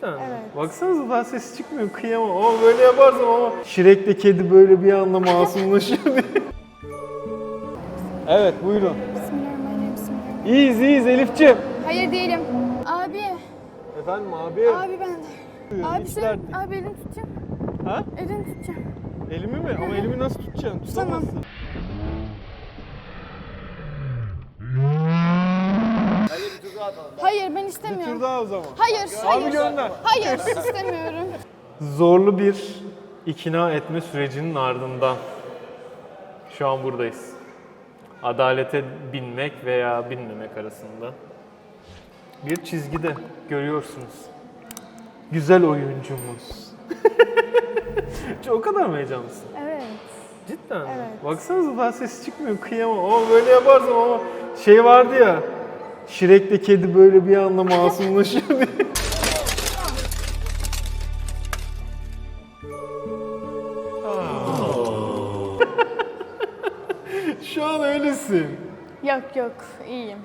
Cidden mi? Evet. Baksanıza daha ses çıkmıyor kıyamam ama böyle yaparsam ama Şirek'le kedi böyle bir anda masumlaşıyor diye. evet buyurun. Bismillahirrahmanirrahim. Bismillahirrahmanirrahim. İyiyiz iyiyiz Elif'ciğim. Hayır değilim. Abi. Efendim abi. Abi ben de. Abi sen, abi elini tutacağım. Ha? Elini tutacağım. Elimi mi? Ama elimi nasıl tutacaksın? Tutamazsın. Hayır ben Bir istemiyorum. tur daha o zaman. Hayır, hayır. Abi gönder. Hayır istemiyorum. Zorlu bir ikna etme sürecinin ardından şu an buradayız. Adalete binmek veya binmemek arasında. Bir çizgide görüyorsunuz. Güzel oyuncumuz. o kadar mı heyecanlısın? Evet. Cidden mi? Evet. Baksanıza daha ses çıkmıyor kıyamam ama böyle yaparsam ama şey vardı ya Şirek'le kedi böyle bir anda masumlaşıyor diye. Şu an öylesin. Yok yok iyiyim.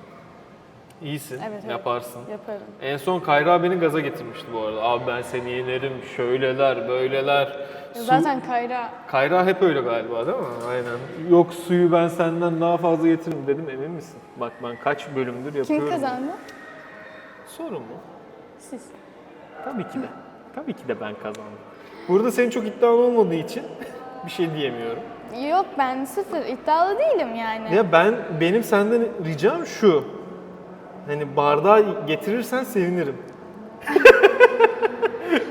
İyisin, Evet, evet. yaparsın. Yaparım. En son Kayra beni gaza getirmişti bu arada. Abi ben seni yenerim, şöyleler, böyleler. Su- Zaten Kayra Kayra hep öyle galiba değil mi? Aynen. Yok suyu ben senden daha fazla getiririm dedim emin misin? Bak ben kaç bölümdür yapıyorum. kim kazandı? Sorun mu? Siz. Tabii ki de. Tabii ki de ben kazandım. Burada senin çok iddian olmadığı için bir şey diyemiyorum. Yok ben sıfır iddialı değilim yani. Ya ben benim senden ricam şu. Hani bardağı getirirsen sevinirim.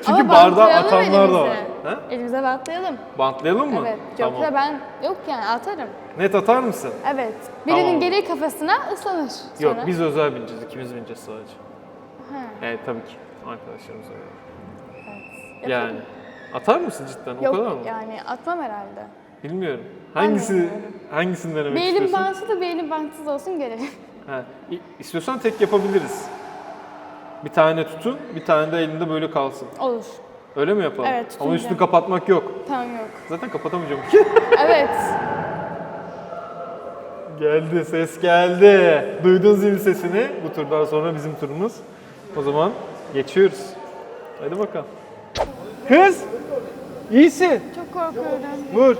Çünkü Ama bardağı bantlayalım atanlar da var. elimize. Ha? Elimize bantlayalım. Bantlayalım mı? Evet. Tamam. Yoksa ben yok yani atarım. Net atar mısın? Evet. Birinin Tamam. geri kafasına ıslanır. Yok sonra. biz özel bineceğiz. ikimiz bineceğiz sadece. Evet tabii ki. Arkadaşlarımız öyle. evet. Yani. Atar mısın cidden? Yok o kadar mı? yani atmam herhalde. Bilmiyorum. Hangisi hangisini denemek Bir elim istiyorsun? bağımsız da bir elim bantsız olsun görelim. Ha, istiyorsan tek yapabiliriz. Bir tane tutun, bir tane de elinde böyle kalsın. Olur. Öyle mi yapalım? Evet, Ama tutunca. üstünü kapatmak yok. Tamam yok. Zaten kapatamayacağım. Evet. geldi, ses geldi. Duydun zil sesini. Bu turdan sonra bizim turumuz. O zaman geçiyoruz. Hadi bakalım. Kız! İyisin. Çok korkuyorum. Vur.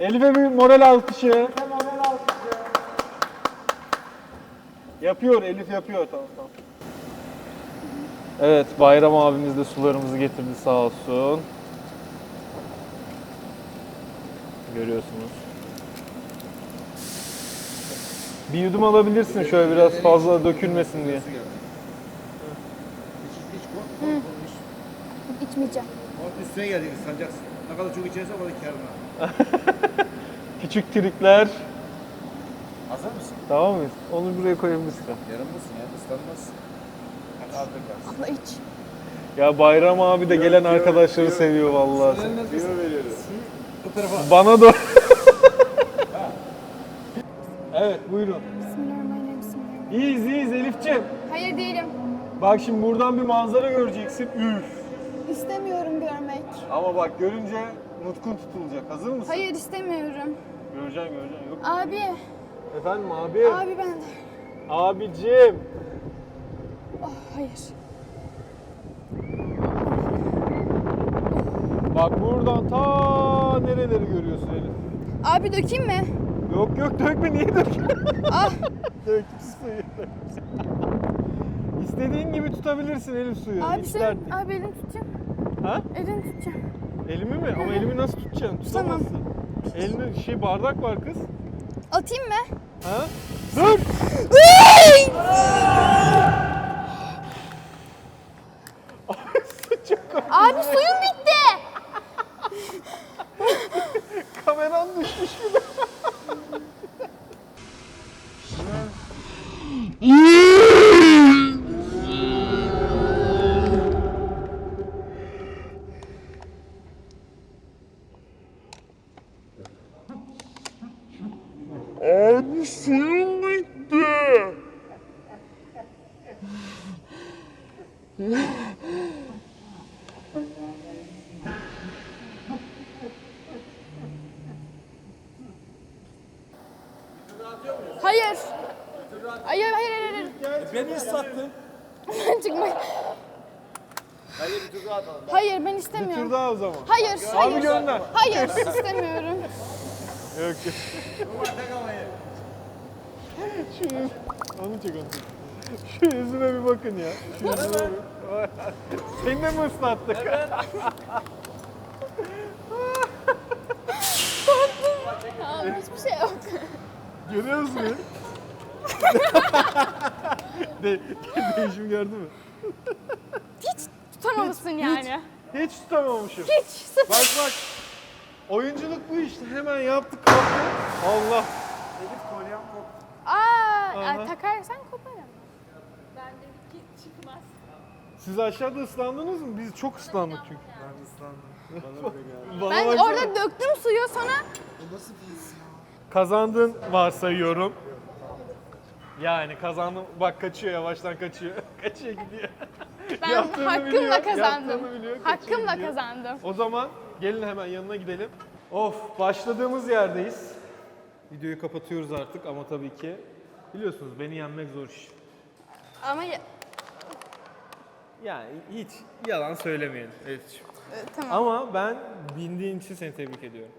Elif'e bir moral alkışı. Yapıyor, Elif yapıyor. Tamam tamam. Evet, Bayram abimiz de sularımızı getirdi sağ olsun. Görüyorsunuz. Bir yudum alabilirsin şöyle biraz fazla dökülmesin diye. İçmeyeceğim. Onun üstüne geldik ıslanacaksın. Ne kadar çok içerse o kadar kârına. Küçük trikler. Hazır mısın? Tamam mı? Onu buraya koyabilirsin. Yarın mısın ya? Islanmaz. Hadi al biraz. Abla iç. Ya Bayram abi de gelen arkadaşları seviyor vallahi. Kilo veriyoruz. Bu tarafa. Bana da. evet buyurun. Bismillahirrahmanirrahim. Bismillahirrahmanirrahim. İyiyiz iyiyiz Elif'ciğim. Hayır değilim. Bak şimdi buradan bir manzara göreceksin. Üf. İstemiyorum görmek. Ama bak görünce nutkun tutulacak. Hazır mısın? Hayır istemiyorum. Göreceksin göreceksin. Yok. Abi. Efendim abi. Abi ben de. Abicim. Oh, hayır. Bak buradan ta nereleri görüyorsun Elif. Abi dökeyim mi? Yok yok dökme niye döküyorsun? Ah. Dök suyu. İstediğin gibi tutabilirsin Elif suyu. Abi Hiç sen, dert değil. abi elini tutacağım. Ha? Elini tutacağım. Elimi mi? Ama elimi nasıl tutacaksın? Tutamazsın. Elinde şey bardak var kız. Atayım mı? Ha? Dur! Abi suyum bitti. Kameran düşmüş gibi. Abi suyum bitti. Hayır. Hayır hayır hayır. hayır. Beni ıslattın. Ben çıkmak. Hadi bir tur daha atalım. Hayır ben Bir istemiyorum. tur daha o zaman. Hayır, Abi hayır. gönder. Hayır, istemiyorum. Yok yok. Umar tek havayı. Şu yüz... Onu çek onu çek. Şu yüzüme bir bakın ya. Şu yüzüme bir... Seni de mi ıslattık? Tamam, hiçbir şey yok. Görüyor musun beni? De değişim gördün mü? Hiç tutamamışsın yani. Hiç tutamamışım. Hiç, sıfır. Bak bak. Oyunculuk bu işte. Hemen yaptık kalktı. Allah. Elif kolyem koptu. Aa, Aha. takarsan kopar ama. Siz aşağıda ıslandınız mı? Biz çok ıslandık çünkü. Ben ıslandım. Bana öyle geldi. Bana Ben baksana. orada döktüm suyu sonra Bu nasıl bir his ya? Kazandın varsayıyorum. Yani kazandım. Bak kaçıyor yavaştan kaçıyor. kaçıyor gidiyor. Ben Yaptığını hakkımla biliyor, kazandım. yaptığını biliyor, kaçıyor Hakkımla gidiyor. kazandım. O zaman gelin hemen yanına gidelim. Of başladığımız yerdeyiz. Videoyu kapatıyoruz artık ama tabii ki biliyorsunuz beni yenmek zor iş. Ama ya- Yani hiç yalan söylemeyin Elif'ciğim. e, tamam. Ama ben bindiğin için seni tebrik ediyorum.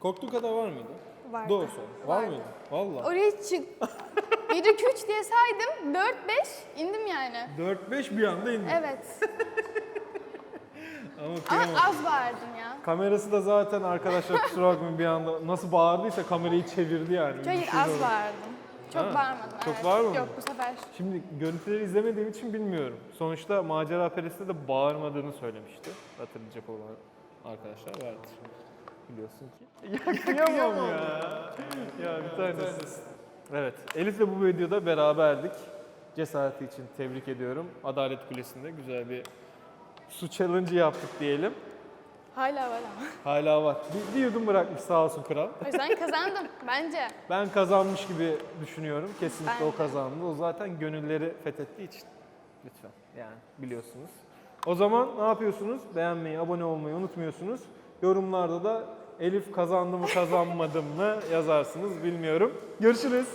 Korktuğun kadar var mıydı? Vardı. Doğru söyle. Var Vardı. mıydı? Vallahi. Oraya çık. 1 2 3 diye saydım. 4 5 indim yani. 4-5 bir anda indi. Evet. Ama Ama kıyamam. az bağırdım ya. Kamerası da zaten arkadaşlar kusura bakmayın bir anda nasıl bağırdıysa kamerayı çevirdi yani. Hayır Düşünün az onu. bağırdım. Çok Ha, bağırmadım. çok evet. bağırmadın Yok mı? bu sefer. Şimdi görüntüleri izlemediğim için bilmiyorum. Sonuçta Macera Perest'te de bağırmadığını söylemişti. Hatırlayacak olan arkadaşlar vardır. Biliyorsun ki. Ya kıyamam ya. ya bir tanesi. Evet, Elif'le bu videoda beraberdik. Cesareti için tebrik ediyorum. Adalet Kulesi'nde güzel bir su challenge yaptık diyelim. Hala var ama. Hala var. Bir, bir yudum bırakmış sağ olsun kral. O yüzden kazandım bence. Ben kazanmış gibi düşünüyorum. Kesinlikle Ben o kazandı. O zaten gönülleri fethettiği için. Lütfen. Yani biliyorsunuz. O zaman ne yapıyorsunuz? Beğenmeyi, abone olmayı unutmuyorsunuz. Yorumlarda da Elif kazandı mı kazanmadım mı yazarsınız bilmiyorum. Görüşürüz.